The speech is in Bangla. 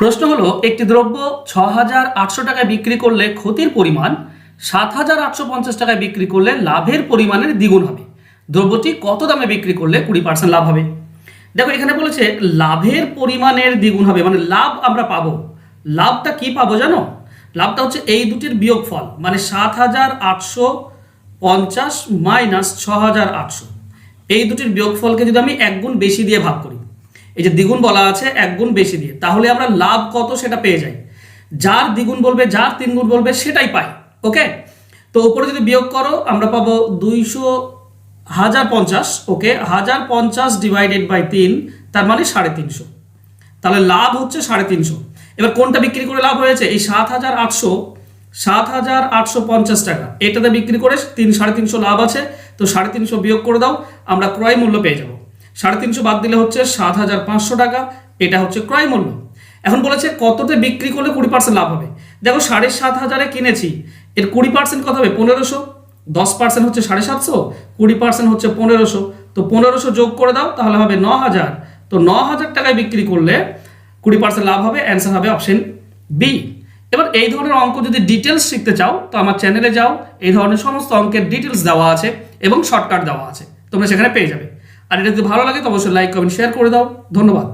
প্রশ্ন হলো, একটি দ্রব্য ছ হাজার আটশো টাকায় বিক্রি করলে ক্ষতির পরিমাণ সাত হাজার আটশো পঞ্চাশ টাকায় বিক্রি করলে লাভের পরিমাণের দ্বিগুণ হবে। দ্রব্যটি কত দামে বিক্রি করলে কুড়ি পার্সেন্ট লাভ হবে? দেখো, এখানে বলেছে লাভের পরিমাণের দ্বিগুণ হবে মানে লাভ আমরা পাবো। লাভটা কি পাবো জানো? লাভটা হচ্ছে এই দুটির বিয়োগফল মানে সাত হাজার আটশো পঞ্চাশ মাইনাস ছ হাজার আটশো। এই দুটির বিয়োগফলকে যদি আমি এক গুণ বেশি দিয়ে ভাগ করি এই যে দ্বিগুণ বলা আছে এক গুণ বেশি দিয়ে। তাহলে আমরা লাভ কত সেটা পেয়ে যাই। যার দ্বিগুণ বলবে, যার তিন গুণ বলবে, সেটাই পাই। ওকে? তো উপরে যদি বিয়োগ করো, আমরা পাবো দুইশো হাজার পঞ্চাশ, ওকে? হাজার পঞ্চাশ ডিভাইডেড বাই তিন, তার মানে সাড়ে তিনশো। তাহলে লাভ হচ্ছে সাড়ে তিনশো। এবার কোনটা বিক্রি করে লাভ হয়েছে? এই সাত হাজার আটশো, সাত হাজার আটশো পঞ্চাশ টাকা। এটাতে বিক্রি করে তিন, সাড়ে তিনশো লাভ আছে। তো সাড়ে তিনশো বিয়োগ করে দাও, আমরা ক্রয় মূল্য পেয়ে যাব। সাড়ে তিনশো বাদ দিলে হচ্ছে সাত হাজার পাঁচশো টাকা, এটা হচ্ছে ক্রয় মূল্য। এখন বলেছে কততে বিক্রি করলে কুড়ি পার্সেন্ট লাভ হবে? দেখো, সাড়ে সাত হাজারে কিনেছি, এর কুড়ি পার্সেন্ট কত হবে? পনেরোশো। দশ পার্সেন্ট হচ্ছে সাড়ে সাতশো, কুড়ি পার্সেন্ট হচ্ছে পনেরোশো। তো পনেরোশো যোগ করে দাও, তাহলে হবে ন হাজার। তো ন হাজার টাকায় বিক্রি করলে কুড়ি পার্সেন্ট লাভ হবে, অ্যান্সার হবে অপশন বি। এবার এই ধরনের অঙ্ক যদি ডিটেলস শিখতে চাও, তো আমার চ্যানেলে যাও, এই ধরনের সমস্ত অঙ্কের ডিটেলস দেওয়া আছে এবং শর্টকাট দেওয়া আছে, তোমরা সেখানে পেয়ে যাবে। আর এটা যদি ভালো লাগে তো অবশ্যই লাইক কমেন্ট শেয়ার করে দাও। ধন্যবাদ।